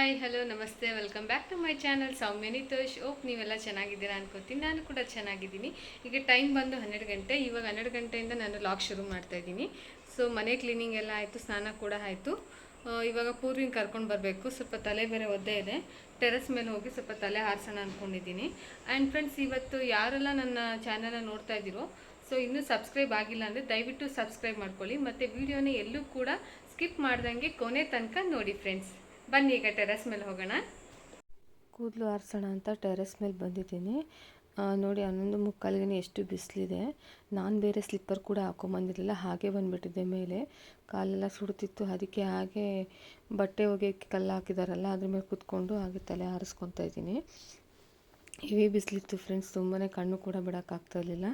Hi hello ನಮಸ್ತೆ welcome back to my channel Soumya Nitosh ಓಪ್ ನೀವೆಲ್ಲ ಚೆನ್ನಾಗಿದ್ದೀರಾ ಅನ್ಕೋತೀನಿ. ನಾನು ಕೂಡ ಚೆನ್ನಾಗಿದ್ದೀನಿ. ಈಗ ಟೈಮ್ ಬಂದು ಹನ್ನೆರಡು ಗಂಟೆ. ಇವಾಗ ಹನ್ನೆರಡು ಗಂಟೆಯಿಂದ ನಾನು ಲಾಗ್ ಶುರು ಮಾಡ್ತಾ ಇದ್ದೀನಿ. ಸೊ ಮನೆ ಕ್ಲೀನಿಂಗ್ ಎಲ್ಲ ಆಯಿತು, ಸ್ನಾನ ಕೂಡ ಆಯಿತು. ಇವಾಗ ಪೂರ್ವಿನ ಕರ್ಕೊಂಡು ಬರಬೇಕು. ಸ್ವಲ್ಪ ತಲೆ ಬೇರೆ ಒದ್ದೆ ಇದೆ. ಟೆರೆಸ್ ಮೇಲೆ ಹೋಗಿ ಸ್ವಲ್ಪ ತಲೆ ಹಾರಿಸೋಣ ಅಂದ್ಕೊಂಡಿದ್ದೀನಿ ಆ್ಯಂಡ್ ಫ್ರೆಂಡ್ಸ್ ಇವತ್ತು ಯಾರೆಲ್ಲ ನನ್ನ ಚಾನಲ್ನ ನೋಡ್ತಾ ಇದ್ದೀರೋ ಸೊ ಇನ್ನೂ ಸಬ್ಸ್ಕ್ರೈಬ್ ಆಗಿಲ್ಲ ಅಂದರೆ ದಯವಿಟ್ಟು ಸಬ್ಸ್ಕ್ರೈಬ್ ಮಾಡ್ಕೊಳ್ಳಿ. ಮತ್ತು ವಿಡಿಯೋನ ಎಲ್ಲೂ ಕೂಡ ಸ್ಕಿಪ್ ಮಾಡ್ದಂಗೆ ಕೊನೆ ತನಕ ನೋಡಿ ಫ್ರೆಂಡ್ಸ್ ಬನ್ನಿ ಈಗ ಟೆರೆಸ್ ಮೇಲೆ ಹೋಗೋಣ. ಕೂದಲು ಆರಿಸೋಣ ಅಂತ ಟೆರೆಸ್ ಮೇಲೆ ಬಂದಿದ್ದೀನಿ. ನೋಡಿ ಹನ್ನೊಂದು ಮುಕ್ಕಾಲಿಗೆ ಎಷ್ಟು ಬಿಸಿಲಿದೆ. ನಾನು ಬೇರೆ ಸ್ಲಿಪ್ಪರ್ ಕೂಡ ಹಾಕೊಂಬಂದಿರಲಿಲ್ಲ ಹಾಗೆ ಬಂದುಬಿಟ್ಟಿದ್ದೆ ಮೇಲೆ. ಕಾಲೆಲ್ಲ ಸುಡ್ತಿತ್ತು ಅದಕ್ಕೆ ಹಾಗೆ ಬಟ್ಟೆ ಒಗೆಯೋಕ್ಕೆ ಕಲ್ಲು ಹಾಕಿದಾರಲ್ಲ ಅದ್ರ ಮೇಲೆ ಕೂತ್ಕೊಂಡು ಹಾಗೆ ತಲೆ ಆರಿಸ್ಕೊತಾ ಇದ್ದೀನಿ. ಹೆವಿ ಬಿಸಿಲಿತ್ತು ಫ್ರೆಂಡ್ಸ್ ತುಂಬಾ ಕಣ್ಣು ಕೂಡ ಬಿಡೋಕ್ಕಾಗ್ತಾ ಇರಲಿಲ್ಲ.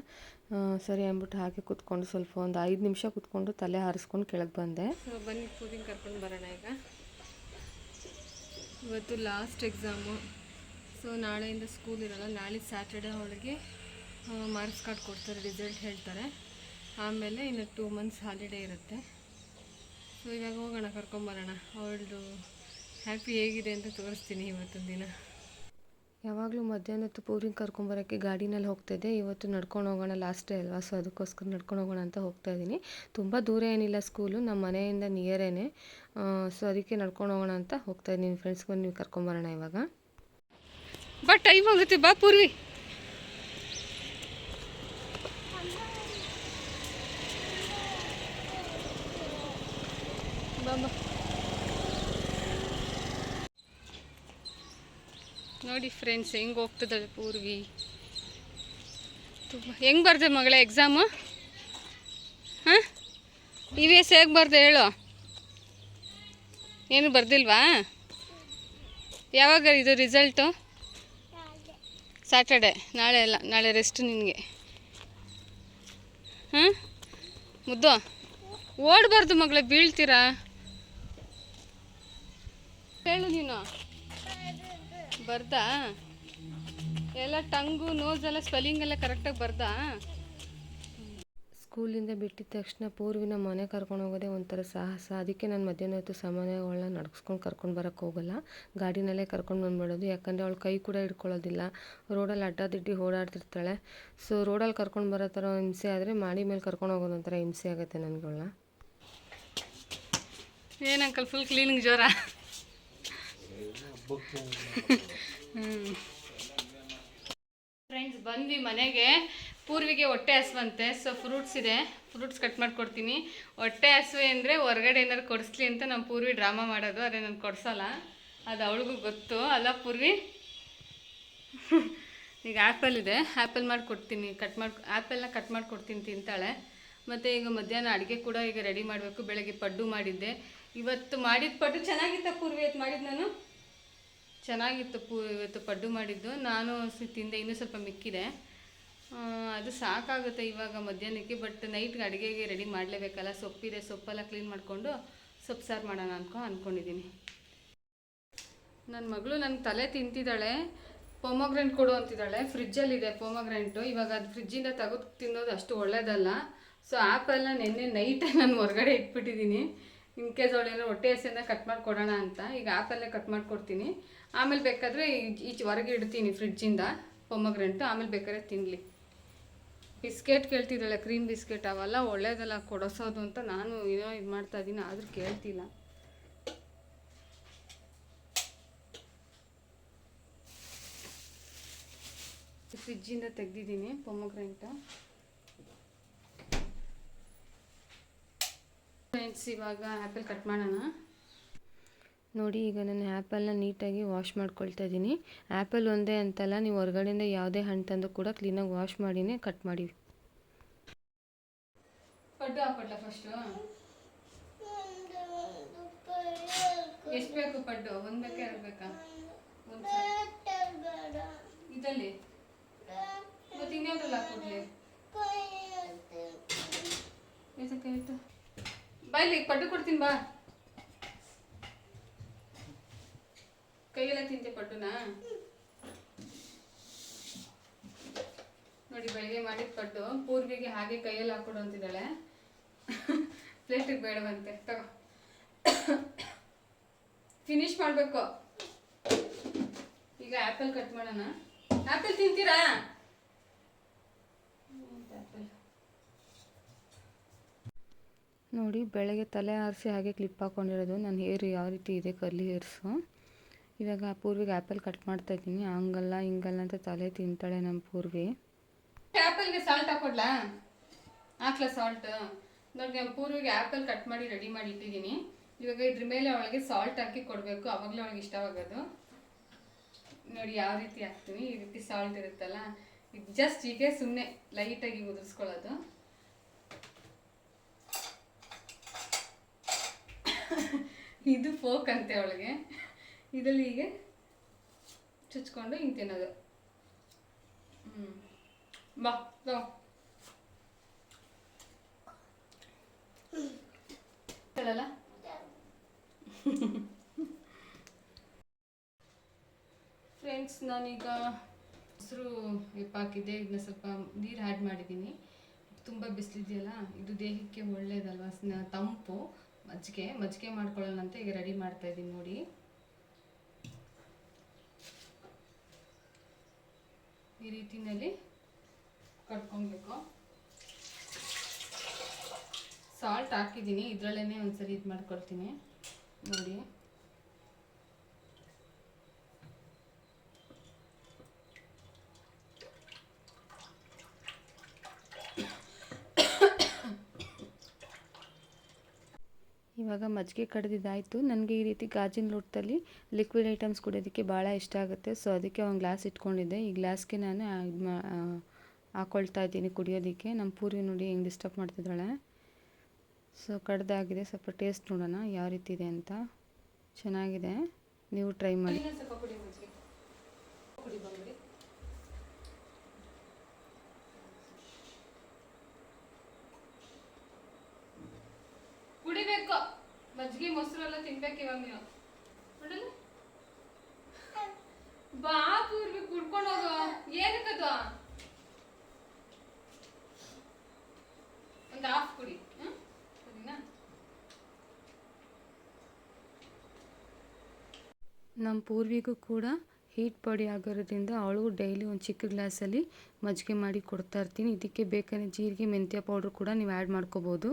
ಸರಿ ಅಂದ್ಬಿಟ್ಟು ಹಾಗೆ ಕೂತ್ಕೊಂಡು ಸ್ವಲ್ಪ ಒಂದು ಐದು ನಿಮಿಷ ಕೂತ್ಕೊಂಡು ತಲೆ ಆರಿಸ್ಕೊಂಡು ಕೆಳಗೆ ಬಂದೆ. ಬನ್ನಿ ಕೂದಿಂಗ್ ಕರ್ಕೊಂಡು ಬರೋಣ ಈಗ. ಇವತ್ತು ಲಾಸ್ಟ್ ಎಕ್ಸಾಮು ಸೊ ನಾಳೆಯಿಂದ ಸ್ಕೂಲ್ ಇರಲ್ಲ. ನಾಳೆ ಸ್ಯಾಟರ್ಡೆ ಅವಳಿಗೆ ಮಾರ್ಕ್ಸ್ ಕಾರ್ಡ್ ಕೊಡ್ತಾರೆ ರಿಸಲ್ಟ್ ಹೇಳ್ತಾರೆ. ಆಮೇಲೆ ಇನ್ನು ಟೂ ಮಂತ್ಸ್ ಹಾಲಿಡೇ ಇರುತ್ತೆ. ಸೊ ಇವಾಗ ಹೋಗೋಣ ಕರ್ಕೊಂಬರೋಣ ಅವಳದು ಹ್ಯಾಪಿ ಹೇಗಿದೆ ಅಂತ ತೋರಿಸ್ತೀನಿ ಇವತ್ತೊಂದು ದಿನ ಯಾವಾಗಲೂ ಹೊತ್ತು ಪೂರಿಗೆ ಕರ್ಕೊಂಬರೋಕ್ಕೆ ಗಾಡಿನಲ್ಲಿ ಹೋಗ್ತಿದ್ದೆ. ಇವತ್ತು ನಡ್ಕೊಂಡು ಹೋಗೋಣ ಲಾಸ್ಟ್ ಡೇ ಅಲ್ವಾ? ಸೊ ಅದಕ್ಕೋಸ್ಕರ ನಡ್ಕೊಂಡು ಹೋಗೋಣ ಅಂತ ಹೋಗ್ತಾ ಇದ್ದೀನಿ. ತುಂಬ ದೂರ ಏನಿಲ್ಲ ಸ್ಕೂಲು ನಮ್ಮ ಮನೆಯಿಂದ ನಿಯರೇನೆ ಸೊ ಅದಕ್ಕೆ ನಡ್ಕೊಂಡು ಹೋಗೋಣ ಅಂತ ಹೋಗ್ತಾ ಇದ್ದೀನಿ. ಫ್ರೆಂಡ್ಸ್ ಬಂದು ನೀವು ಕರ್ಕೊಂಬರೋಣ ಇವಾಗ. ಬಟ್ ಟೈಮ್ ಆಗುತ್ತೆ. ಬಾ ಪೂರ್ವಿ ಬಾ ಬಾ. ನೋಡಿ ಫ್ರೆಂಡ್ಸ್ ಹೆಂಗೆ ಹೋಗ್ತದಳೆ ಪೂರ್ವಿ. ತುಂಬ ಹೆಂಗೆ ಬರ್ದೆ ಮಗಳೇ ಎಕ್ಸಾಮು ಹಾಂ? ಇ ವಿ ಎಸ್ ಹೇಗೆ ಬರ್ದೆ ಹೇಳು. ಏನು ಬರ್ದಿಲ್ವಾ? ಯಾವಾಗ ಇದು ರಿಸಲ್ಟು ಸ್ಯಾಟರ್ಡೆ ನಾಳೆ ಅಲ್ಲ, ನಾಳೆ ರೆಸ್ಟ್ ನಿನಗೆ. ಹಾಂ? ಮುದ್ದು? ಓಡಬಾರ್ದು ಮಗಳೇ, ಬೀಳ್ತೀರಾ ಹೇಳು ನೀನು ಬರ್ದಾ? ಎಲ್ಲ ಟಂಗು ನೋಸ್ ಎಲ್ಲ ಸ್ವೆಲ್ಲಿಂಗ್ ಎಲ್ಲ ಕರೆಕ್ಟಾಗಿ ಬರ್ದಾ? ಸ್ಕೂಲಿಂದ ಬಿಟ್ಟಿದ ತಕ್ಷಣ ಪೂರ್ವಿನ ಮನೆ ಕರ್ಕೊಂಡು ಹೋಗೋದೇ ಒಂಥರ ಸಾಹಸ. ಅದಕ್ಕೆ ನಾನು ಮಧ್ಯಾಹ್ನ ಹೊತ್ತು ಸಾಮಾನ್ಯಗಳನ್ನ ನಡ್ಸ್ಕೊಂಡು ಕರ್ಕೊಂಡು ಬರೋಕ್ಕೆ ಹೋಗಲ್ಲ. ಗಾಡಿನಲ್ಲೇ ಕರ್ಕೊಂಡು ಬಂದ್ಬಿಡೋದು. ಯಾಕಂದರೆ ಅವಳು ಕೈ ಕೂಡ ಹಿಡ್ಕೊಳ್ಳೋದಿಲ್ಲ. ರೋಡಲ್ಲಿ ಅಡ್ಡಾದಿಡ್ಡಿ ಓಡಾಡ್ತಿರ್ತಾಳೆ. ಸೊ ರೋಡಲ್ಲಿ ಕರ್ಕೊಂಡು ಬರೋ ಥರ ಹಿಂಸೆ ಆದರೆ ಮಾಡಿ ಮೇಲೆ ಕರ್ಕೊಂಡು ಹೋಗೋದು ಒಂಥರ ಹಿಂಸೆ ಆಗುತ್ತೆ ನನಗಳನ್ನ ಏನು ಅಂಕಲ್ ಫುಲ್ ಕ್ಲೀನಿಂಗ್ ಜ್ವರ? ಫ್ರೆಂಡ್ಸ್ ಬಂದ್ವಿ ಮನೆಗೆ. ಪೂರ್ವಿಗೆ ಹೊಟ್ಟೆ ಹಸುವಂತೆ ಸೊ ಫ್ರೂಟ್ಸ್ ಇದೆ. ಫ್ರೂಟ್ಸ್ ಕಟ್ ಮಾಡ್ಕೊಡ್ತೀನಿ. ಹೊಟ್ಟೆ ಹಸುವೆ ಅಂದರೆ ಹೊರಗಡೆ ಏನಾರು ಕೊಡಿಸ್ಲಿ ಅಂತ ನಮ್ಮ ಪೂರ್ವಿ ಡ್ರಾಮಾ ಮಾಡೋದು ಅದೇ ನಾನು ಕೊಡಿಸಲ್ಲ. ಅದು ಅವಳಿಗೂ ಗೊತ್ತು. ಅಲ್ಲ ಪೂರ್ವಿ? ಈಗ ಆ್ಯಪಲ್ ಇದೆ. ಆ್ಯಪಲ್ ಮಾಡಿ ಕೊಡ್ತೀನಿ ಕಟ್ ಮಾಡಿ ಆ್ಯಪಲ್ನ ಕಟ್ ಮಾಡಿ ಕೊಡ್ತೀನಿ ತಿಂತಾಳೆ. ಮತ್ತು ಈಗ ಮಧ್ಯಾಹ್ನ ಅಡುಗೆ ಕೂಡ ಈಗ ರೆಡಿ ಮಾಡಬೇಕು. ಬೆಳಗ್ಗೆ ಪಡ್ಡು ಮಾಡಿದ್ದೆ. ಇವತ್ತು ಮಾಡಿದ ಪಡ್ಡು ಚೆನ್ನಾಗಿತ್ತ ಪೂರ್ವಿ? ಇವತ್ತು ಮಾಡಿದ್ದು ನಾನು? ಚೆನ್ನಾಗಿತ್ತು ಪೂ, ಇವತ್ತು ಪಡ್ಡು ಮಾಡಿದ್ದು. ನಾನು ತಿಂದೆ, ಇನ್ನೂ ಸ್ವಲ್ಪ ಮಿಕ್ಕಿದೆ. ಅದು ಸಾಕಾಗುತ್ತೆ ಇವಾಗ ಮಧ್ಯಾಹ್ನಕ್ಕೆ, ಬಟ್ ನೈಟ್ಗೆ ಅಡುಗೆಗೆ ರೆಡಿ ಮಾಡಲೇಬೇಕಲ್ಲ. ಸೊಪ್ಪಿದೆ, ಸೊಪ್ಪೆಲ್ಲ ಕ್ಲೀನ್ ಮಾಡಿಕೊಂಡು ಸೊಪ್ಪು ಸಾರು ಮಾಡೋಣ ಅನ್ಕೊ ಅಂದ್ಕೊಂಡಿದ್ದೀನಿ ನನ್ನ ಮಗಳು ನನ್ನ ತಲೆ ತಿಂತಿದ್ದಾಳೆ. ಪೊಮೊಗ್ರೆಂಟ್ ಕೊಡು ಅಂತಿದ್ದಾಳೆ. ಫ್ರಿಜ್ಜಲ್ಲಿದೆ ಪೊಮೊಗ್ರೆಂಟು ಇವಾಗ ಅದು ಫ್ರಿಜ್ಜಿಂದ ತೆಗೆದು ತಿನ್ನೋದು ಅಷ್ಟು ಒಳ್ಳೇದಲ್ಲ. ಸೊ ಆ್ಯಪೆಲ್ಲ ನಿನ್ನೆ ನೈಟೇ ನಾನು ಹೊರಗಡೆ ಇಟ್ಬಿಟ್ಟಿದ್ದೀನಿ. ಇನ್ ಕೇಸ್ ಅವಳೇನೋ ಹೊಟ್ಟೆ ಹಸಿನ ಕಟ್ ಮಾಡಿಕೊಡೋಣ ಅಂತ, ಈಗ ಆಪಲ್ಲೇ ಕಟ್ ಮಾಡಿಕೊಡ್ತೀನಿ. ಆಮೇಲೆ ಬೇಕಾದರೆ ಈಚೆ ಹೊರಗೆ ಇಡ್ತೀನಿ ಫ್ರಿಡ್ಜಿಂದ ಪೊಮಗ್ರೆಂಟು ಆಮೇಲೆ ಬೇಕಾದ್ರೆ ತಿನ್ನಲಿ ಬಿಸ್ಕೆಟ್ ಕೇಳ್ತಿದ್ದಾಳೆ ಕ್ರೀಮ್ ಬಿಸ್ಕೆಟ್ ಅವೆಲ್ಲ ಒಳ್ಳೇದಲ್ಲ ಕೊಡಿಸೋದು ಅಂತ ನಾನು ಏನೋ ಇದು ಮಾಡ್ತಾ ಇದ್ದೀನಿ ಆದರೂ ಕೇಳ್ತಿಲ್ಲ. ಫ್ರಿಜ್ಜಿಂದ ತೆಗ್ದಿದ್ದೀನಿ ಪೊಮಗ್ರೆಂಟ ಫ್ರೆಂಡ್ಸ್ ಇವಾಗ ಆ್ಯಪಲ್ ಕಟ್ ಮಾಡೋಣ. ನೋಡಿ ಈಗ ನಾನು ಆ್ಯಪಲ್ನ ನೀಟಾಗಿ ವಾಶ್ ಮಾಡ್ಕೊಳ್ತಾ ಇದ್ದೀನಿ. ಆ್ಯಪಲ್ ಒಂದೇ ಅಂತಲ್ಲ ನೀವು ಹೊರಗಡೆಯಿಂದ ಯಾವುದೇ ಹಣ್ಣು ತಂದು ಕೂಡ ಕ್ಲೀನಾಗಿ ವಾಶ್ ಮಾಡಿನೇ ಕಟ್ ಮಾಡಿ. ಪಡ್ಡು ಹಾಕೊಡ್ಲ ಫಸ್ಟು ಎಷ್ಟು ಬೇಕು ಪಡ್ಡು ಒಂದು ಬೇಕಾ ಎರಡು ಬೇಕಾ? ಇದಲ್ಲಿ ಮತ್ತೆ ಇನ್ನೊಂದ್ರಲ್ಲಿ ಹಾಕೊಡ್ಲಿ ಎದಕ್ಕೆ ಆಯ್ತು ಬಾಯ್ಲಿ ಪಡ್ಡು ಕೊಡ್ತೀನಿ ಬಾ. ಕೈಯೆಲ್ಲ ತಿಂತೆ ಪಡ್ಡುನಾ? ನೋಡಿ, ಬೆಳಿಗ್ಗೆ ಮಾಡಿದ ಪಡ್ಡು, ಪೂರ್ವಿಗೆ ಹಾಗೆ ಕೈಯಲ್ಲಿ ಹಾಕೊಡು ಅಂತಿದ್ದಾಳೆ. ಪ್ಲೇಟಿಗೆ ಬೇಡವಂತೆ, ತಗೋ. ಫಿನಿಶ್ ಮಾಡಬೇಕು. ಈಗ ಆ್ಯಪಲ್ ಕಟ್ ಮಾಡೋಣ. ಆ್ಯಪಲ್ ತಿಂತೀರಾ? ಆ್ಯಪಲ್ ನೋಡಿ, ಬೆಳಗ್ಗೆ ತಲೆ ಆರಿಸಿ ಹಾಗೆ ಕ್ಲಿಪ್ ಹಾಕ್ಕೊಂಡಿರೋದು ನನ್ನ ಹೇರ್ ಯಾವ ರೀತಿ ಇದೆ ಕರ್ಲಿ ಹೇರ್ಸು ಇವಾಗ ಪೂರ್ವಿಗೆ ಆ್ಯಪಲ್ ಕಟ್ ಮಾಡ್ತಾ ಇದ್ದೀನಿ. ಹಂಗಲ್ಲ, ಹಿಂಗಲ್ಲ ಅಂತ ತಲೆ ತಿಂತಾಳೆ ನಮ್ಮ ಪೂರ್ವಿ. ಆ್ಯಪಲ್ಗೆ ಸಾಲ್ಟ್ ಹಾಕೊಡ್ಲಾ? ಹಾಕ್ಲಾ ಸಾಲ್ಟ್ ನೋಡಿ ನಮ್ಮ ಪೂರ್ವಿಗೆ ಆ್ಯಪಲ್ ಕಟ್ ಮಾಡಿ ರೆಡಿ ಮಾಡಿ ಇಟ್ಟಿದ್ದೀನಿ. ಇವಾಗ ಇದ್ರ ಮೇಲೆ ಅವಳಿಗೆ ಸಾಲ್ಟ್ ಹಾಕಿ ಕೊಡಬೇಕು. ಅವಾಗಲೇ ಅವಳಿಗೆ ಇಷ್ಟವಾಗೋದು. ನೋಡಿ, ಯಾವ ರೀತಿ ಹಾಕ್ತೀನಿ. ಈ ರೀತಿ ಸಾಲ್ಟ್ ಇರುತ್ತಲ್ಲ? ಇದು ಜಸ್ಟ್ ಹೀಗೆ ಸುಮ್ಮನೆ ಲೈಟಾಗಿ ಉದುರಿಸ್ಕೊಳ್ಳೋದು. ಇದು ಫೋಕ್ ಅಂತೆ ಅವಳಿಗೆ. ಇದರಲ್ಲಿ ಹೀಗೆ ಚುಚ್ಕೊಂಡು ಹಿಂಗೆ ತಿನ್ನೋದು. ಹ್ಞೂ ಬಾ, ತಗೋ. ಹೇಳಲ್ಲ ಫ್ರೆಂಡ್ಸ್, ನಾನೀಗ ಹೆಸರು ಹಾಕಿದ್ದೆ ಇದನ್ನ ಸ್ವಲ್ಪ ನೀರು ಆ್ಯಡ್ ಮಾಡಿದ್ದೀನಿ. ತುಂಬ ಬಿಸಿಲಿದೆಯಲ್ಲ, ಇದು ದೇಹಕ್ಕೆ ಒಳ್ಳೇದಲ್ವಾ? ತಂಪು. ಮಜ್ಜಿಗೆ ಮಜ್ಜಿಗೆ ಮಾಡ್ಕೊಳ್ಳೋಣ ಅಂತ ಈಗ ರೆಡಿ ಮಾಡ್ತಾ ಇದ್ದೀನಿ ನೋಡಿ. ಈ ರೀತಿನಲ್ಲಿ ಕಟ್ಕೊಬೇಕು ಸಾಲ್ಟ್ ಹಾಕಿದ್ದೀನಿ ಇದರಲ್ಲೇ ಒಂದ್ಸರಿ ಇದು ಮಾಡ್ಕೊಳ್ತೀನಿ ನೋಡಿ. ಇವಾಗ ಮಜ್ಜಿಗೆ ಕಡ್ದಿದ್ದಾಯಿತು. ನನಗೆ ಈ ರೀತಿ ಗಾಜಿನ ಲೋಟದಲ್ಲಿ ಲಿಕ್ವಿಡ್ ಐಟಮ್ಸ್ ಕುಡಿಯೋದಕ್ಕೆ ಭಾಳ ಇಷ್ಟ ಆಗುತ್ತೆ. ಸೊ ಅದಕ್ಕೆ ಒಂದು ಗ್ಲಾಸ್ ಇಟ್ಕೊಂಡಿದ್ದೆ. ಈ ಗ್ಲಾಸ್ಗೆ ನಾನು ಇದು ಹಾಕೊಳ್ತಾ ಇದ್ದೀನಿ ಕುಡಿಯೋದಕ್ಕೆ. ನಮ್ಮ ಪೂರಿ ನೋಡಿ ಹೆಂಗೆ ಡಿಸ್ಟರ್ಬ್ ಮಾಡ್ತಿದ್ದಾಳೆ. ಸೊ ಕಡ್ದಾಗಿದೆ. ಸ್ವಲ್ಪ ಟೇಸ್ಟ್ ನೋಡೋಣ ಯಾವ ರೀತಿ ಇದೆ ಅಂತ. ಚೆನ್ನಾಗಿದೆ. ನೀವು ಟ್ರೈ ಮಾಡಿ ಇನ್ನೊಂದ್ ಸ್ವಲ್ಪ ಕುಡಿ ಮಜ್ಜಿಗೆ ಕುಡಿ ಬಂದ್ಬಿಡಿ ಕುಡಿಬೇಕು ಮಜ್ಜಿಗೆ ಮೊಸರು ಎಲ್ಲ ತಿನ್ಬೇಕು ಇವಾಗ ನೀವು. ನೋಡಲ್ಲ ಬಾ ಪೂರ್ವಿ ಕುಡ್ಕೊಂಡು ಹೋಗು. ಏನಕ್ಕದು ಒಂದು ಹಾಫ್ ಕುಡಿ. ಹ್ಮ್? ಸರಿನಾ? ನಮ್ಮ ಪೂರ್ವಿಗೂ ಕೂಡ ಹೀಟ್ ಬಾಡಿ ಆಗಿರೋದ್ರಿಂದ ಅವಳು ಡೈಲಿ ಒಂದು ಚಿಕ್ಕ ಗ್ಲಾಸಲ್ಲಿ ಮಜ್ಜಿಗೆ ಮಾಡಿ ಕೊಡ್ತಾ ಇರ್ತೀನಿ. ಇದಕ್ಕೆ ಬೇಕಾದ್ರೆ ಜೀರಿಗೆ ಮೆಂತ್ಯ ಪೌಡ್ರ್ ಕೂಡ ನೀವು ಆ್ಯಡ್ ಮಾಡ್ಕೋಬೋದು.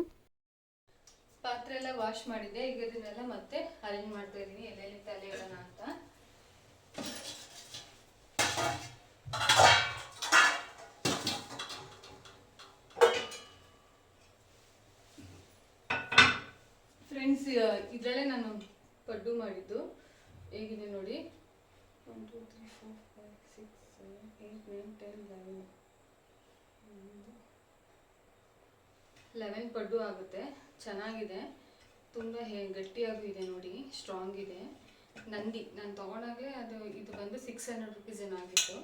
ಪಾತ್ರೆ ಎಲ್ಲ ವಾಶ್ ಮಾಡಿದ್ದೆ, ಈಗ ಇದನ್ನೆಲ್ಲ ಮತ್ತೆ ಅರೇಂಜ್ ಮಾಡ್ತಾ ಇದ್ದೀನಿ ಎಲ್ಲೆಲ್ಲಿ ತಲೆ ಇಡೋಣ ಅಂತ. ಫ್ರೆಂಡ್ಸ್ ಇದರಲ್ಲೇ ನಾನು ಪಡ್ಡು ಮಾಡಿದ್ದು. ಹೇಗಿದೆ ನೋಡಿ? One two three four five six seven eight nine ten eleven eleven ಪಡ್ಡು ಆಗುತ್ತೆ. ಚೆನ್ನಾಗಿದೆ. ತುಂಬ ಹೇ, ಗಟ್ಟಿಯಾಗೂ ಇದೆ ನೋಡಿ. ಸ್ಟ್ರಾಂಗ್ ಇದೆ. ನಂದಿ, ನಾನು ತೊಗೊಂಡಾಗೆ ಅದು, ಇದು ಬಂದು ಸಿಕ್ಸ್ ಹಂಡ್ರೆಡ್ ರುಪೀಸ್ ಏನಾಗಿತ್ತು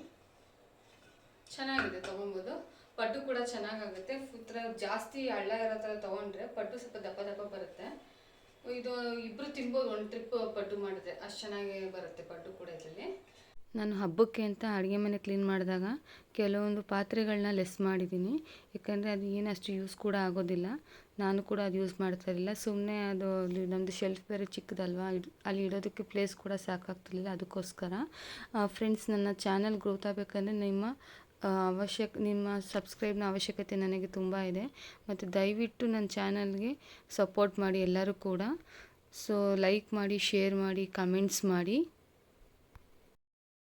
ಚೆನ್ನಾಗಿದೆ ತೊಗೊಬೋದು. ಪಡ್ಡು ಕೂಡ ಚೆನ್ನಾಗಾಗುತ್ತೆ. ಫುತ್ರ ಜಾಸ್ತಿ ಹಳ್ಳ ಇರೋ ಥರ ತೊಗೊಂಡ್ರೆ ಪಡ್ಡು ಸ್ವಲ್ಪ ದಪ್ಪ ದಪ್ಪ ಬರುತ್ತೆ. ಇದು ಇಬ್ಬರು ತಿನ್ಬೋದು, ಒಂದು ಟ್ರಿಪ್ ಪಡ್ಡು ಮಾಡಿದ್ರೆ. ಅಷ್ಟು ಚೆನ್ನಾಗಿ ಬರುತ್ತೆ ಪಡ್ಡು ಕೂಡ ಇದರಲ್ಲಿ. ನಾನು ಹಬ್ಬಕ್ಕೆ ಅಂತ ಅಡುಗೆ ಮನೆ ಕ್ಲೀನ್ ಮಾಡಿದಾಗ ಕೆಲವೊಂದು ಪಾತ್ರೆಗಳನ್ನ ಲೆಸ್ ಮಾಡಿದ್ದೀನಿ. ಯಾಕಂದರೆ ಅದು ಏನು ಅಷ್ಟು ಯೂಸ್ ಕೂಡ ಆಗೋದಿಲ್ಲ. ನಾನು ಕೂಡ ಅದು ಯೂಸ್ ಮಾಡ್ತಾ ಇರಲಿಲ್ಲ. ಸುಮ್ಮನೆ ಅದು ನಮ್ಮದು ಶೆಲ್ಫ್ ಬೇರೆ ಚಿಕ್ಕದಲ್ವಾ? ಅಲ್ಲಿ ಇಡೋದಕ್ಕೆ ಪ್ಲೇಸ್ ಕೂಡ ಸಾಕಾಗ್ತಿರ್ಲಿಲ್ಲ ಅದಕ್ಕೋಸ್ಕರ. ಫ್ರೆಂಡ್ಸ್ ನನ್ನ ಚಾನಲ್ ಗ್ರೋತ್ ಆಗಬೇಕಂದ್ರೆ ನಿಮ್ಮ ಅವಶ್ಯಕ, ನಿಮ್ಮ ಸಬ್ಸ್ಕ್ರೈಬ್ನ ಅವಶ್ಯಕತೆ ನನಗೆ ತುಂಬ ಇದೆ. ಮತ್ತು ದಯವಿಟ್ಟು ನನ್ನ ಚಾನಲ್ಗೆ ಸಪೋರ್ಟ್ ಮಾಡಿ ಎಲ್ಲರೂ ಕೂಡ. ಸೊ ಲೈಕ್ ಮಾಡಿ ಶೇರ್ ಮಾಡಿ ಕಮೆಂಟ್ಸ್ ಮಾಡಿ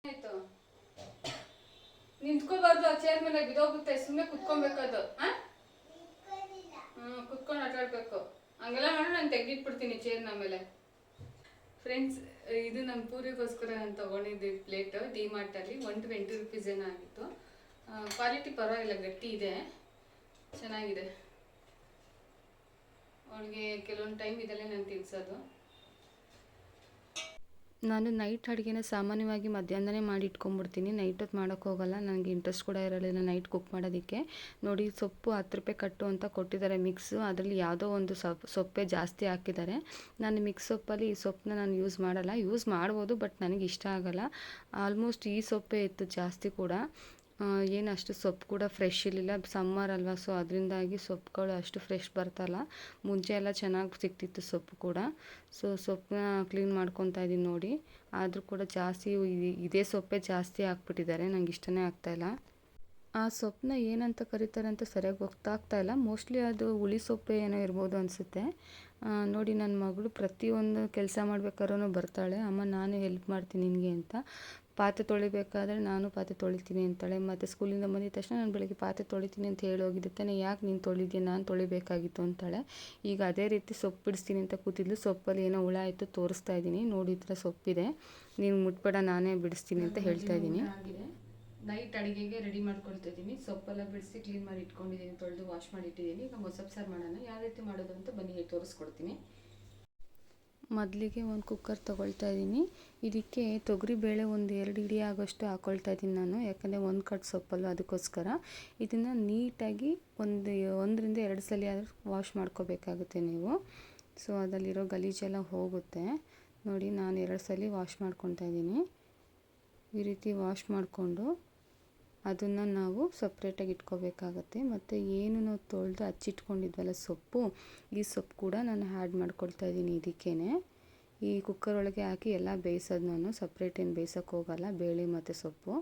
ಆಯ್ತು ನಿಂತ್ಕೋಬಾರ್ದು, ಆ ಚೇರ್ ಮೇಲೆ ಬಿದೋಗುತ್ತೆ ಸುಮ್ಮನೆ ಕುತ್ಕೊಬೇಕದು ಹಾ ಹ್ಮ್, ಕುತ್ಕೊಂಡು ಆಟ ಆಡ್ಬೇಕು ಹಂಗೆಲ್ಲ ಮಾಡಿ ನಾನು ತೆಗ್ದಿಟ್ಬಿಡ್ತೀನಿ ಚೇರ್ನ ಮೇಲೆ. ಫ್ರೆಂಡ್ಸ್ ಇದು ನನ್ನ ಪೂರಿಗೋಸ್ಕರ ನಾನು ತೊಗೊಂಡಿದ್ದೆ ಪ್ಲೇಟ್ ಡಿ ಮಾರ್ಟಲ್ಲಿ ಒನ್ ಟ್ವೆಂಟಿ ರುಪೀಸ್ ಏನೋ ಆಗಿತ್ತು. ಕ್ವಾಲಿಟಿ ಪರವಾಗಿಲ್ಲ, ಗಟ್ಟಿ ಇದೆ. ಚೆನ್ನಾಗಿದೆ. ಅವಳಿಗೆ ಕೆಲವೊಂದು ಟೈಮ್ ಇದೆಲ್ಲ ನಾನು ತಿನ್ಸೋದು. ನಾನು ನೈಟ್ ಅಡುಗೆನ ಸಾಮಾನ್ಯವಾಗಿ ಮಧ್ಯಾಹ್ನನೇ ಮಾಡಿ ಇಟ್ಕೊಂಡ್ಬಿಡ್ತೀನಿ. ನೈಟ್ ಹೊತ್ತು ಮಾಡೋಕ್ಕೆ ಹೋಗಲ್ಲ. ನನಗೆ ಇಂಟ್ರೆಸ್ಟ್ ಕೂಡ ಇರಲಿಲ್ಲ ನೈಟ್ ಕುಕ್ ಮಾಡೋದಕ್ಕೆ. ನೋಡಿ, ಸೊಪ್ಪು ಹತ್ತು ರೂಪಾಯಿ ಕಟ್ಟು ಅಂತ ಕೊಟ್ಟಿದ್ದಾರೆ ಮಿಕ್ಸು ಅದರಲ್ಲಿ ಯಾವುದೋ ಒಂದು ಸೊಪ್ಪು ಸೊಪ್ಪೆ ಜಾಸ್ತಿ ಹಾಕಿದ್ದಾರೆ. ನಾನು ಮಿಕ್ಸ್ ಸೊಪ್ಪಲ್ಲಿ ಈ ಸೊಪ್ಪನ್ನ ನಾನು ಯೂಸ್ ಮಾಡಲ್ಲ. ಯೂಸ್ ಮಾಡ್ಬೋದು ಬಟ್ ನನಗೆ ಇಷ್ಟ ಆಗಲ್ಲ. ಆಲ್ಮೋಸ್ಟ್ ಈ ಸೊಪ್ಪೆ ಇತ್ತು ಜಾಸ್ತಿ ಕೂಡ. ಏನು ಅಷ್ಟು ಸೊಪ್ಪು ಕೂಡ ಫ್ರೆಶ್ ಇರಲಿಲ್ಲ. ಸಮ್ಮರ್ ಅಲ್ವಾ ಸೊ ಅದರಿಂದಾಗಿ ಸೊಪ್ಪುಗಳು ಅಷ್ಟು ಫ್ರೆಶ್ ಬರ್ತಲ್ಲ. ಮುಂಚೆ ಎಲ್ಲ ಚೆನ್ನಾಗಿ ಸಿಗ್ತಿತ್ತು ಸೊಪ್ಪು ಕೂಡ. ಸೊ ಸೊಪ್ಪನ್ನ ಕ್ಲೀನ್ ಮಾಡ್ಕೊತಾ ಇದ್ದೀನಿ ನೋಡಿ. ಆದರೂ ಕೂಡ ಜಾಸ್ತಿ ಇದೇ ಸೊಪ್ಪೇ ಜಾಸ್ತಿ ಹಾಕ್ಬಿಟ್ಟಿದ್ದಾರೆ. ನಂಗೆ ಇಷ್ಟನೇ ಆಗ್ತಾಯಿಲ್ಲ ಆ ಸೊಪ್ಪನ್ನ ಏನಂತ ಕರೀತಾರೆ ಅಂತ ಸರಿಯಾಗಿ ಗೊತ್ತಾಗ್ತಾ ಇಲ್ಲ. ಮೋಸ್ಟ್ಲಿ ಅದು ಹುಳಿ ಸೊಪ್ಪೆ ಏನೋ ಇರ್ಬೋದು ಅನಿಸುತ್ತೆ. ನೋಡಿ ನನ್ನ ಮಗಳು ಪ್ರತಿಯೊಂದು ಕೆಲಸ ಮಾಡ್ಬೇಕಾದ್ರೂ ಬರ್ತಾಳೆ. ಅಮ್ಮ, ನಾನು ಹೆಲ್ಪ್ ಮಾಡ್ತೀನಿ ನಿನಗೆ ಅಂತ. ಪಾತ್ರೆ ತೊಳಿಬೇಕಾದ್ರೆ ನಾನು ಪಾತ್ರೆ ತೊಳಿತೀನಿ ಅಂತಾಳೆ. ಮತ್ತು ಸ್ಕೂಲಿಂದ ಬಂದಿದ ತಕ್ಷಣ ನಾನು ಬೆಳಗ್ಗೆ ಪಾತ್ರೆ ತೊಳಿತೀನಿ ಅಂತ ಹೇಳಿ ಹೋಗಿದ್ದೆ. ತಾನೇ, ಯಾಕೆ ನೀನು ತೊಳಿದ್ಯಾ? ನಾನು ತೊಳಿಬೇಕಾಗಿತ್ತು ಅಂತಾಳೆ. ಈಗ ಅದೇ ರೀತಿ ಸೊಪ್ಪು ಬಿಡಿಸ್ತೀನಿ ಅಂತ ಕೂತಿದ್ಲು. ಸೊಪ್ಪಲ್ಲಿ ಏನೋ ಹುಳ ಆಯಿತು ತೋರಿಸ್ತಾ ಇದ್ದೀನಿ. ನೋಡಿ ಸೊಪ್ಪಿದೆ. ನೀನು ಮುಟ್ಬೇಡ, ನಾನೇ ಬಿಡಿಸ್ತೀನಿ ಅಂತ ಹೇಳ್ತಾ ಇದ್ದೀನಿ. ನೈಟ್ ಅಡುಗೆಗೆ ರೆಡಿ ಮಾಡ್ಕೊಳ್ತಾ ಇದ್ದೀನಿ. ಸೊಪ್ಪೆಲ್ಲ ಬಿಡಿಸಿ ಕ್ಲೀನ್ ಮಾಡಿ ಇಟ್ಕೊಂಡಿದ್ದೀನಿ. ತೊಳೆದು ವಾಶ್ ಮಾಡಿ ಇಟ್ಟಿದ್ದೀನಿ. ಈಗ ಮೊಸಪ್ಸಾರು ಮಾಡೋಣ. ಯಾವ ರೀತಿ ಮಾಡೋದು ಅಂತ ಬನ್ನಿ, ತೋರಿಸ್ಕೊಡ್ತೀನಿ. ಮೊದಲಿಗೆ ಒಂದು ಕುಕ್ಕರ್ ತೊಗೊಳ್ತಾ ಇದ್ದೀನಿ. ಇದಕ್ಕೆ ತೊಗರಿಬೇಳೆ ಒಂದು ಎರಡು ಹಿಡಿ ಆಗೋಷ್ಟು ಹಾಕ್ಕೊಳ್ತಾ ಇದ್ದೀನಿ ನಾನು. ಯಾಕಂದರೆ ಒಂದು ಕಟ್ ಸೊಪ್ಪಲ್ಲ ಅದಕ್ಕೋಸ್ಕರ. ಇದನ್ನು ನೀಟಾಗಿ ಒಂದು ಒಂದರಿಂದ ಎರಡು ಸಲ ವಾಶ್ ಮಾಡ್ಕೋಬೇಕಾಗುತ್ತೆ ನೀವು. ಸೊ ಅದರಲ್ಲಿರೋ ಗಲೀಜೆಲ್ಲ ಹೋಗುತ್ತೆ. ನೋಡಿ, ನಾನು ಎರಡು ಸಲ ವಾಶ್ ಮಾಡ್ಕೊತಾ ಇದ್ದೀನಿ. ಈ ರೀತಿ ವಾಶ್ ಮಾಡಿಕೊಂಡು ಅದನ್ನು ನಾವು ಸಪ್ರೇಟಾಗಿ ಇಟ್ಕೋಬೇಕಾಗತ್ತೆ. ಮತ್ತು ಏನು ನಾವು ತೊಳೆದು ಹಚ್ಚಿಟ್ಕೊಂಡಿದ್ವಲ್ಲ ಸೊಪ್ಪು, ಈ ಸೊಪ್ಪು ಕೂಡ ನಾನು ಆ್ಯಡ್ ಮಾಡ್ಕೊಳ್ತಾ ಇದ್ದೀನಿ ಇದಕ್ಕೇ ಈ ಕುಕ್ಕರ್ ಒಳಗೆ ಹಾಕಿ ಎಲ್ಲ ಬೇಯಿಸೋದು ನಾನು ಸಪ್ರೇಟ್ ಏನು ಬೇಯ್ಸೋಕ್ಕೆ ಹೋಗಲ್ಲ, ಬೇಳೆ ಮತ್ತು ಸೊಪ್ಪು.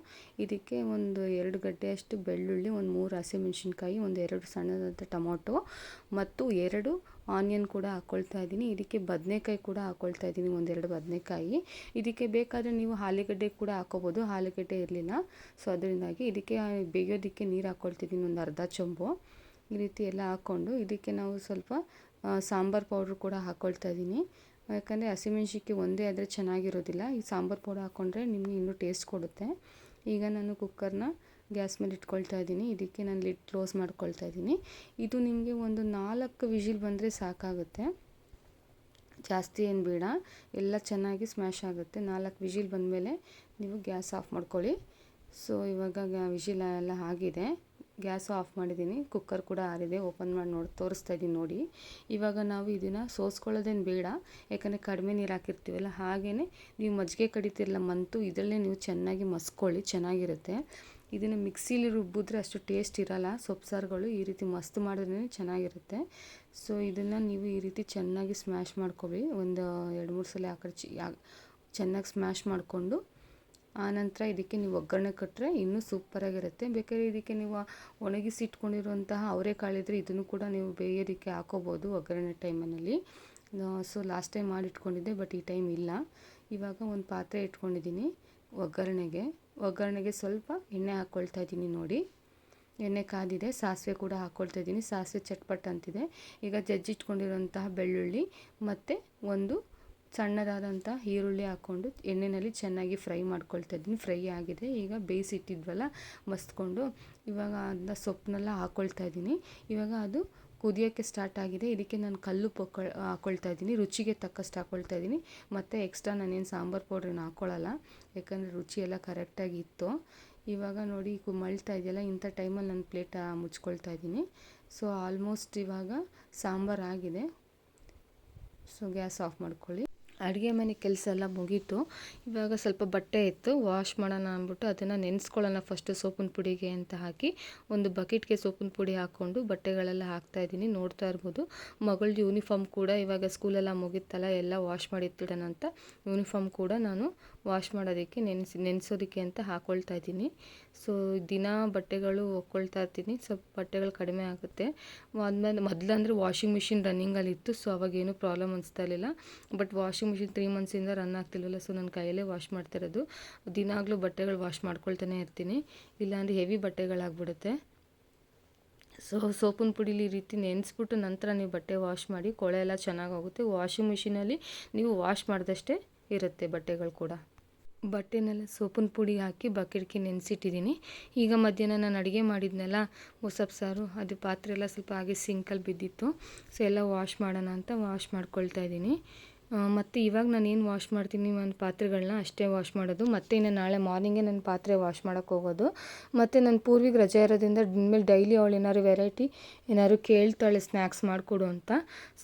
ಇದಕ್ಕೆ ಒಂದು ಎರಡು ಗಡ್ಡೆಯಷ್ಟು ಬೆಳ್ಳುಳ್ಳಿ, ಒಂದು ಮೂರು ಹಸಿಮೆಣ್ಸಿನ್ಕಾಯಿ, ಒಂದು ಎರಡು ಸಣ್ಣದಾದ ಟೊಮೊಟೊ ಮತ್ತು ಎರಡು ಆನಿಯನ್ ಕೂಡ ಹಾಕ್ಕೊಳ್ತಾ ಇದ್ದೀನಿ. ಇದಕ್ಕೆ ಬದನೆಕಾಯಿ ಕೂಡ ಹಾಕ್ಕೊಳ್ತಾ ಇದ್ದೀನಿ ಒಂದೆರಡು ಬದನೆಕಾಯಿ. ಇದಕ್ಕೆ ಬೇಕಾದರೆ ನೀವು ಆಲೂಗಡ್ಡೆ ಕೂಡ ಹಾಕೋಬೋದು. ಆಲೂಗಡ್ಡೆ ಇರಲಿಲ್ಲ, ಸೊ ಅದರಿಂದಾಗಿ ಇದಕ್ಕೆ ಬೇಯೋದಕ್ಕೆ ನೀರು ಹಾಕ್ಕೊಳ್ತಿದ್ದೀನಿ ಒಂದು ಅರ್ಧ ಚೊಂಬು. ಈ ರೀತಿ ಎಲ್ಲ ಹಾಕ್ಕೊಂಡು ಇದಕ್ಕೆ ನಾವು ಸ್ವಲ್ಪ ಸಾಂಬಾರು ಪೌಡ್ರ್ ಕೂಡ ಹಾಕ್ಕೊಳ್ತಾ ಇದ್ದೀನಿ. ಯಾಕಂದರೆ ಹಸಿಮೆಣ್ಸಿಕ್ಕಿ ಒಂದೇ ಆದರೆ ಚೆನ್ನಾಗಿರೋದಿಲ್ಲ. ಈ ಸಾಂಬಾರು ಪೌಡರ್ ಹಾಕ್ಕೊಂಡ್ರೆ ನಿಮಗೆ ಇನ್ನೂ ಟೇಸ್ಟ್ ಕೊಡುತ್ತೆ. ಈಗ ನಾನು ಕುಕ್ಕರ್ನ ಗ್ಯಾಸ್ ಮೇಲೆ ಇಟ್ಕೊಳ್ತಾ ಇದ್ದೀನಿ. ಇದಕ್ಕೆ ನಾನು ಲಿಡ್ ಕ್ಲೋಸ್ ಮಾಡ್ಕೊಳ್ತಾ ಇದ್ದೀನಿ. ಇದು ನಿಮಗೆ ಒಂದು ನಾಲ್ಕು ವಿಜಿಲ್ ಬಂದರೆ ಸಾಕಾಗುತ್ತೆ. ಜಾಸ್ತಿ ಏನು ಬೇಡ. ಎಲ್ಲ ಚೆನ್ನಾಗಿ ಸ್ಮ್ಯಾಶ್ ಆಗುತ್ತೆ. ನಾಲ್ಕು ವಿಜಿಲ್ ಬಂದಮೇಲೆ ನೀವು ಗ್ಯಾಸ್ ಆಫ್ ಮಾಡ್ಕೊಳ್ಳಿ. ಸೊ ಇವಾಗ ವಿಜಿಲ್ ಎಲ್ಲ ಆಗಿದೆ. ಗ್ಯಾಸ್ ಆಫ್ ಮಾಡಿದ್ದೀನಿ, ಕುಕ್ಕರ್ ಕೂಡ ಆರಿದೆ, ಓಪನ್ ಮಾಡಿ ನೋಡಿ, ತೋರಿಸ್ತಾ ಇದ್ದೀನಿ ನೋಡಿ. ಇವಾಗ ನಾವು ಇದನ್ನು ಸೋಸ್ಕೊಳ್ಳೋದೇನು ಬೇಡ, ಯಾಕಂದರೆ ಕಡಿಮೆ ನೀರು ಹಾಕಿರ್ತೀವಲ್ಲ ಹಾಗೇ ನೀವು ಮಜ್ಜಿಗೆ ಕಡಿತಿರಲ್ಲ ಮಂತು, ಇದರಲ್ಲೇ ನೀವು ಚೆನ್ನಾಗಿ ಮಸ್ಕೊಳ್ಳಿ, ಚೆನ್ನಾಗಿರುತ್ತೆ. ಇದನ್ನು ಮಿಕ್ಸಿಲಿ ರುಬ್ಬಿದ್ರೆ ಅಷ್ಟು ಟೇಸ್ಟ್ ಇರಲ್ಲ, ಸೊಪ್ಪು ಸಾರುಗಳು ಈ ರೀತಿ ಮಸ್ತ್ ಮಾಡಿದ್ರೇ ಚೆನ್ನಾಗಿರುತ್ತೆ. ಸೊ, ಇದನ್ನು ನೀವು ಈ ರೀತಿ ಚೆನ್ನಾಗಿ ಸ್ಮ್ಯಾಶ್ ಮಾಡ್ಕೊಳ್ಳಿ ಒಂದು ಎರಡು ಮೂರು ಸಲ ಆ ಕಡೆ ಚೆನ್ನಾಗಿ ಸ್ಮ್ಯಾಶ್ ಮಾಡಿಕೊಂಡು ಆನಂತರ ಇದಕ್ಕೆ ನೀವು ಒಗ್ಗರಣೆ ಕೊಟ್ಟರೆ ಇನ್ನೂ ಸೂಪರಾಗಿರುತ್ತೆ ಬೇಕಾದ್ರೆ ಇದಕ್ಕೆ ನೀವು ಒಣಗಿಸಿ ಇಟ್ಕೊಂಡಿರುವಂತಹ ಅವರೆಕಾಳಿದ್ರೆ ಇದನ್ನು ಕೂಡ ನೀವು ಬೇಯೋದಕ್ಕೆ ಹಾಕೋಬೋದು ಒಗ್ಗರಣೆ ಟೈಮಲ್ಲಿ. ಸೊ ಲಾಸ್ಟ್ ಟೈಮ್ ಮಾಡಿ ಇಟ್ಕೊಂಡಿದ್ದೆ ಬಟ್ ಈ ಟೈಮ್ ಇಲ್ಲ. ಇವಾಗ ಒಂದು ಪಾತ್ರೆ ಇಟ್ಕೊಂಡಿದ್ದೀನಿ ಒಗ್ಗರಣೆಗೆ. ಒಗ್ಗರಣೆಗೆ ಸ್ವಲ್ಪ ಎಣ್ಣೆ ಹಾಕ್ಕೊಳ್ತಾ ಇದ್ದೀನಿ ನೋಡಿ. ಎಣ್ಣೆ ಕಾದಿದೆ, ಸಾಸಿವೆ ಕೂಡ ಹಾಕ್ಕೊಳ್ತಾ ಇದ್ದೀನಿ. ಸಾಸಿವೆ ಚಟ್ಪಟ್ ಅಂತಿದೆ. ಈಗ ಜಜ್ಜಿಟ್ಕೊಂಡಿರುವಂತಹ ಬೆಳ್ಳುಳ್ಳಿ ಮತ್ತು ಒಂದು ಸಣ್ಣದಾದಂಥ ಈರುಳ್ಳಿ ಹಾಕ್ಕೊಂಡು ಎಣ್ಣೆಯಲ್ಲಿ ಚೆನ್ನಾಗಿ ಫ್ರೈ ಮಾಡ್ಕೊಳ್ತಾ ಇದ್ದೀನಿ. ಫ್ರೈ ಆಗಿದೆ. ಈಗ ಬೇಯಿಸಿಟ್ಟಿದ್ವಲ್ಲ ಮಸ್ತ್ಕೊಂಡು. ಇವಾಗ ಅದನ್ನ ಸೊಪ್ಪನ್ನೆಲ್ಲ ಹಾಕ್ಕೊಳ್ತಾ ಇದ್ದೀನಿ. ಇವಾಗ ಅದು ಕುದಿಯೋಕ್ಕೆ ಸ್ಟಾರ್ಟ್ ಆಗಿದೆ. ಇದಕ್ಕೆ ನಾನು ಕಲ್ಲು ಪೊಕ್ಕ ಹಾಕ್ಕೊಳ್ತಾ ಇದ್ದೀನಿ. ರುಚಿಗೆ ತಕ್ಕಷ್ಟು ಹಾಕ್ಕೊಳ್ತಾ ಇದ್ದೀನಿ. ಮತ್ತು ಎಕ್ಸ್ಟ್ರಾ ನಾನೇನು ಸಾಂಬಾರು ಪೌಡ್ರನ್ನ ಹಾಕ್ಕೊಳ್ಳಲ್ಲ ಯಾಕಂದರೆ ರುಚಿ ಎಲ್ಲ ಕರೆಕ್ಟಾಗಿ ಇತ್ತು. ಇವಾಗ ನೋಡಿ ಮಳ್ತಾ ಇದೆಯಲ್ಲ, ಇಂಥ ಟೈಮಲ್ಲಿ ನಾನು ಪ್ಲೇಟ್ ಮುಚ್ಕೊಳ್ತಾ ಇದ್ದೀನಿ. ಸೊ ಆಲ್ಮೋಸ್ಟ್ ಇವಾಗ ಸಾಂಬಾರು ಆಗಿದೆ. ಸೊ ಗ್ಯಾಸ್ ಆಫ್ ಮಾಡ್ಕೊಳ್ಳಿ. ಅಡುಗೆ ಮನೆ ಕೆಲಸ ಎಲ್ಲ ಮುಗೀತು. ಇವಾಗ ಸ್ವಲ್ಪ ಬಟ್ಟೆ ಇತ್ತು ವಾಶ್ ಮಾಡೋಣ ಅಂದ್ಬಿಟ್ಟು ಅದನ್ನು ನೆನೆಸ್ಕೊಳ್ಳೋಣ ಫಸ್ಟು ಸೋಪಿನ ಪುಡಿಗೆ ಅಂತ ಹಾಕಿ, ಒಂದು ಬಕೆಟ್ಗೆ ಸೋಪಿನ ಪುಡಿ ಹಾಕ್ಕೊಂಡು ಬಟ್ಟೆಗಳೆಲ್ಲ ಹಾಕ್ತಾ ಇದ್ದೀನಿ, ನೋಡ್ತಾ ಇರ್ಬೋದು. ಮಗಳ ಯೂನಿಫಾರ್ಮ್ ಕೂಡ ಇವಾಗ ಸ್ಕೂಲೆಲ್ಲ ಮುಗೀತಲ್ಲ ಎಲ್ಲ ವಾಶ್ ಮಾಡಿ ಇಟ್ಟಿಡೋಣ ಅಂತ ಯೂನಿಫಾರ್ಮ್ ಕೂಡ ನಾನು ವಾಶ್ ಮಾಡೋದಕ್ಕೆ ನೆನೆಸಿ, ನೆನೆಸೋದಕ್ಕೆ ಅಂತ ಹಾಕ್ಕೊಳ್ತಾ ಇದ್ದೀನಿ. ಸೊ ದಿನ ಬಟ್ಟೆಗಳು ಒಕ್ಕೊಳ್ತಾ ಇರ್ತೀನಿ. ಸ್ವಲ್ಪ ಬಟ್ಟೆಗಳು ಕಡಿಮೆ ಆಗುತ್ತೆ. ಆದ್ಮೇಲೆ ಮೊದಲಂದರೆ ವಾಷಿಂಗ್ ಮಿಷಿನ್ ರನ್ನಿಂಗಲ್ಲಿತ್ತು ಸೊ ಅವಾಗೇನು ಪ್ರಾಬ್ಲಮ್ ಅನಿಸ್ತಾ ಇರಲಿಲ್ಲ. ಬಟ್ ವಾಷಿಂಗ್ ಮಿಷಿನ್ ತ್ರೀ ಮಂತ್ಸಿಂದ ರನ್ ಆಗ್ತಿಲ್ವಲ್ಲ ಸೊ ನನ್ನ ಕೈಯಲ್ಲೇ ವಾಶ್ ಮಾಡ್ತಿರೋದು ದಿನಾಗಲೂ ಬಟ್ಟೆಗಳು ವಾಶ್ ಮಾಡ್ಕೊಳ್ತಾನೆ ಇರ್ತೀನಿ. ಇಲ್ಲಾಂದರೆ ಹೆವಿ ಬಟ್ಟೆಗಳಾಗ್ಬಿಡುತ್ತೆ. ಸೊ ಸೋಪಿನ ಪುಡಿಲಿ ಈ ರೀತಿ ನೆನೆಸ್ಬಿಟ್ಟು ನಂತರ ನೀವು ಬಟ್ಟೆ ವಾಶ್ ಮಾಡಿ, ಕೊಳೆ ಎಲ್ಲ ಚೆನ್ನಾಗಿ ಹೋಗುತ್ತೆ. ವಾಷಿಂಗ್ ಮಿಷಿನಲ್ಲಿ ನೀವು ವಾಶ್ ಮಾಡಿದಷ್ಟೇ ಇರುತ್ತೆ ಬಟ್ಟೆಗಳು ಕೂಡ. ಬಟ್ಟೆನೆಲ್ಲ ಸೋಪಿನ ಪುಡಿ ಹಾಕಿ ಬಕೆಟ್ಗೆ ನೆನೆಸಿಟ್ಟಿದ್ದೀನಿ. ಈಗ ಮಧ್ಯಾಹ್ನ ನಾನು ಅಡುಗೆ ಮಾಡಿದ್ನಲ್ಲ ಮೊಸಪ್ ಸಾರು, ಅದು ಪಾತ್ರೆ ಎಲ್ಲ ಸ್ವಲ್ಪ ಹಾಗೆ ಸಿಂಕಲ್ಲಿ ಬಿದ್ದಿತ್ತು. ಸೊ ಎಲ್ಲ ವಾಶ್ ಮಾಡೋಣ ಅಂತ ವಾಶ್ ಮಾಡ್ಕೊಳ್ತಾ ಇದ್ದೀನಿ. ಮತ್ತು ಇವಾಗ ನಾನು ಏನು ವಾಶ್ ಮಾಡ್ತೀನಿ ಒಂದು ಪಾತ್ರೆಗಳನ್ನ ಅಷ್ಟೇ ವಾಶ್ ಮಾಡೋದು. ಮತ್ತು ಇನ್ನು ನಾಳೆ ಮಾರ್ನಿಂಗೇ ನನ್ನ ಪಾತ್ರೆ ವಾಶ್ ಮಾಡೋಕ್ಕೆ ಹೋಗೋದು. ಮತ್ತು ನನ್ನ ಪೂರ್ವಿಗೆ ರಜೆ ಇರೋದ್ರಿಂದ ಇನ್ಮೇಲೆ ಡೈಲಿ ಅವಳು ಏನಾದ್ರು ವೆರೈಟಿ ಏನಾದ್ರು ಕೇಳ್ತಾಳೆ ಸ್ನ್ಯಾಕ್ಸ್ ಮಾಡಿಕೊಡು ಅಂತ.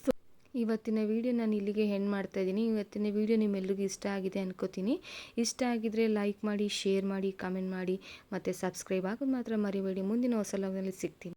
ಸೊ ಇವತ್ತಿನ ವಿಡಿಯೋ ನಾನು ಇಲ್ಲಿಗೆ ಹೆಣ್ ಮಾಡ್ತಾ ಇದ್ದೀನಿ. ಇವತ್ತಿನ ವಿಡಿಯೋ ನಿಮ್ಮೆಲ್ಲರಿಗೂ ಇಷ್ಟ ಆಗಿದೆ ಅನ್ಕೋತೀನಿ. ಇಷ್ಟ ಆಗಿದ್ರೆ ಲೈಕ್ ಮಾಡಿ ಶೇರ್ ಮಾಡಿ ಕಮೆಂಟ್ ಮಾಡಿ, ಮತ್ತು ಸಬ್ಸ್ಕ್ರೈಬ್ ಆಗೋದು ಮಾತ್ರ ಮರಿಬೇಡಿ. ಮುಂದಿನ ಹೊಸ ಲಾಗ್ನಲ್ಲಿ ಸಿಗ್ತೀನಿ.